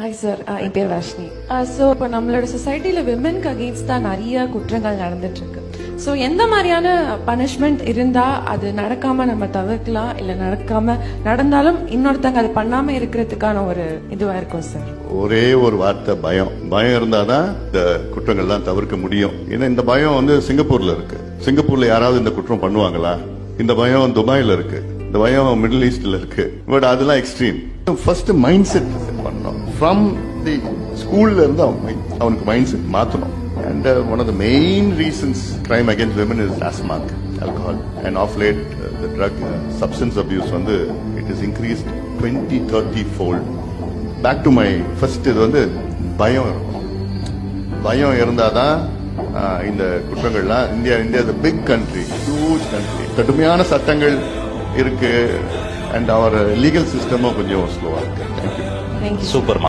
Hi sir என் பேர் Varshini so இப்போ நம்மளோட சொசைட்டியில் விமென்க்கு அகெயின்ஸ்ட் தான் நிறைய குற்றங்கள் நடந்துட்டு இருக்கு. ஸோ எந்த மாதிரியான பனிஷ்மெண்ட் இருந்தா அது நடக்காம நம்ம தவிர்க்கலாம் இல்லை நடக்காம நடந்தாலும் இன்னொருத்தங்க அது பண்ணாம இருக்கிறதுக்கான ஒரு இதுவா இருக்கும் சார் ஒரே ஒரு வார்த்தை பயம். பயம் இருந்தாதான் இந்த குற்றங்கள்லாம் தவிர்க்க முடியும். ஏன்னா இந்த பயம் வந்து சிங்கப்பூர்ல இருக்கு. சிங்கப்பூர்ல யாராவது இந்த குற்றம் பண்ணுவாங்களா? இந்த பயம் துபாயில இருக்கு. இந்த பயம் மிடில் ஈஸ்ட்ல இருக்கு. பட் அதெல்லாம் எக்ஸ்ட்ரீம் ஃபர்ஸ்ட் மைண்ட் செட் பண்ணணும் ஃப்ரம் தி ஸ்கூல்ல இருந்து அவன் அவனுக்கு மைண்ட் செட் மாற்றணும் and one of the main reasons crime against women is TASMAC alcohol and of late the drug substance abuse வந்து it is increased twenty thirty fold back to my first இது வந்து பயம் இருக்கும். பயம் இருந்தால் தான் இந்த குற்றங்கள்லாம் India India big country huge country கடுமையான சட்டங்கள் இருக்கு. அண்ட் அவர் லீகல் சிஸ்டமும் கொஞ்சம் ஸ்லோவா இருக்கு தேங்க்யூ தேங்க்யூ சூப்பர்மா